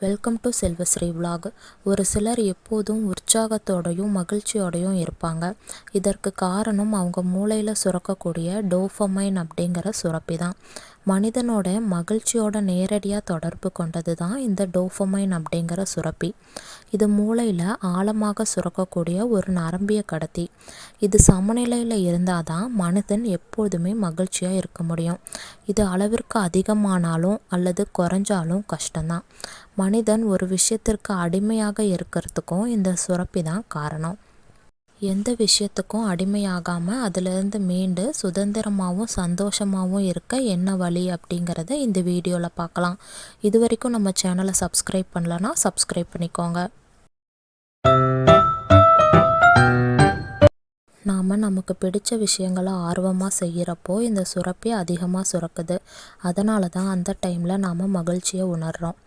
Welcome to Selvasri vlog ஒரு சிலர் எப்போதும் உற்சாகத்தோடையும் மகிழ்ச்சியோடையும் இருப்பாங்க. இதற்கு காரணம் அவங்க மூளையில் சுரக்கக்கூடிய டோஃபமைன் அப்படிங்கிற சுரப்பி தான் மனிதனோட மகிழ்ச்சியோட நேரடியாக தொடர்பு கொண்டது தான் இந்த டோஃபமைன் அப்படிங்கிற சுரப்பி. இது மூளையில் ஆழமாக சுரக்கக்கூடிய ஒரு நரம்பிய கடத்தி. இது சமநிலையில் இருந்தால் தான் மனிதன் எப்போதுமே மகிழ்ச்சியாக இருக்க முடியும். இது அளவிற்கு அதிகமானாலும் அல்லது குறைஞ்சாலும் கஷ்டம்தான். மனிதன் ஒரு விஷயத்திற்கு அடிமையாக இருக்கிறதுக்கும் இந்த சுரப்பி தான் காரணம். எந்த விஷயத்துக்கும் அடிமையாகாமல் அதுலேருந்து மீண்டு சுதந்திரமாகவும் சந்தோஷமாகவும் இருக்க என்ன வழி அப்படிங்கிறத இந்த வீடியோவில் பார்க்கலாம் இது வரைக்கும் நம்ம சேனலை சப்ஸ்கிரைப் பண்ணலன்னா சப்ஸ்கிரைப் பண்ணிக்கோங்க. நம்ம நமக்கு பிடிச்ச விஷயங்களை ஆர்வமாக செய்கிறப்போ இந்த சுரப்பி அதிகமாக சுரக்குது. அதனால தான் அந்த டைமில் நாம் மகிழ்ச்சியை உணர்கிறோம்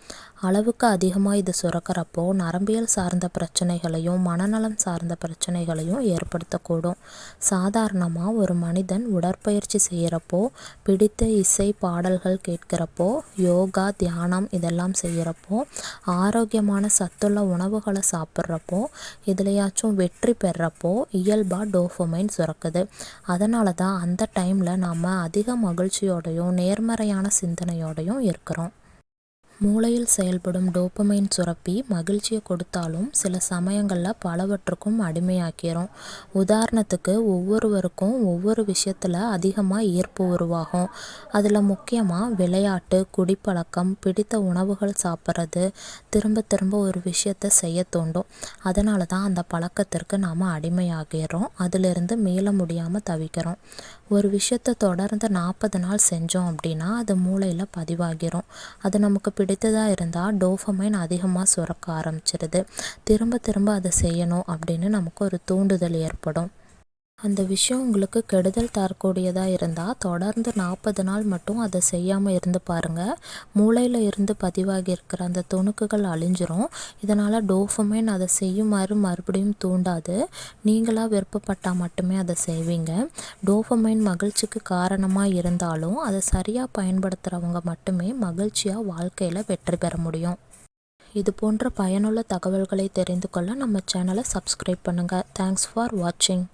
அளவுக்கு அதிகமாக இது சுரக்கிறப்போ நரம்பியல் சார்ந்த பிரச்சனைகளையும் மனநலம் சார்ந்த பிரச்சனைகளையும் ஏற்படுத்தக்கூடும். சாதாரணமாக ஒரு மனிதன் உடற்பயிற்சி செய்கிறப்போ பிடித்த இசை பாடல்கள் கேட்கிறப்போ யோகா தியானம் இதெல்லாம் செய்கிறப்போ ஆரோக்கியமான சத்துள்ள உணவுகளை சாப்பிட்றப்போ இதுலையாச்சும் வெற்றி பெறப்போ இயல்பாக டோஃபம் மைண்ட் சுரக்குது. அதனால தான் அந்த டைமில் நாம் அதிக மகிழ்ச்சியோடையும் நேர்மறையான சிந்தனையோடையும் இருக்கிறோம். மூளையில் செயல்படும் டோப்பமைன் சுரப்பி மகிழ்ச்சியை கொடுத்தாலும் சில சமயங்களில் பலவற்றுக்கும் அடிமையாக்கிறோம். உதாரணத்துக்கு ஒவ்வொருவருக்கும் ஒவ்வொரு விஷயத்தில் அதிகமாக ஈர்ப்பு உருவாகும். அதில் முக்கியமாக விளையாட்டு குடிப்பழக்கம் பிடித்த உணவுகள் சாப்பிட்றது திரும்ப திரும்ப ஒரு விஷயத்தை செய்ய தூண்டும். அதனால தான் அந்த பழக்கத்திற்கு நாம் அடிமையாகிறோம். அதிலிருந்து மீள முடியாமல் தவிக்கிறோம். ஒரு விஷயத்தை தொடர்ந்து நாற்பது நாள் செஞ்சோம் அப்படின்னா அது மூளையில் பதிவாகிரும். அது நமக்கு பிடி அடுத்ததாக இருந்தால் டோஃபமைன் அதிகமாக சுரக்க ஆரம்பிச்சிருது. திரும்ப திரும்ப அதை செய்யணும் அப்படின்னு நமக்கு ஒரு தூண்டுதல் ஏற்படும். அந்த விஷயம் உங்களுக்கு கெடுதல் தரக்கூடியதாக இருந்தால் தொடர்ந்து நாற்பது நாள் மட்டும் அதை செய்யாமல் இருந்து பாருங்கள் மூளையில் இருந்து பதிவாகி இருக்கிற அந்த துணுக்குகள் அழிஞ்சிரும். இதனால் டோஃபமைன் அதை செய்யுமாறு மறுபடியும் தூண்டாது. நீங்களாக விருப்பப்பட்டால் மட்டுமே அதை செய்வீங்க. டோஃபமைன் மகிழ்ச்சிக்கு காரணமாக இருந்தாலும் அதை சரியாக பயன்படுத்துகிறவங்க மட்டுமே மகிழ்ச்சியாக வாழ்க்கையில் வெற்றி பெற முடியும். இது போன்ற பயனுள்ள தகவல்களை தெரிந்து கொள்ள நம்ம சேனலை சப்ஸ்கிரைப் பண்ணுங்கள் தேங்க்ஸ் ஃபார் வாட்சிங்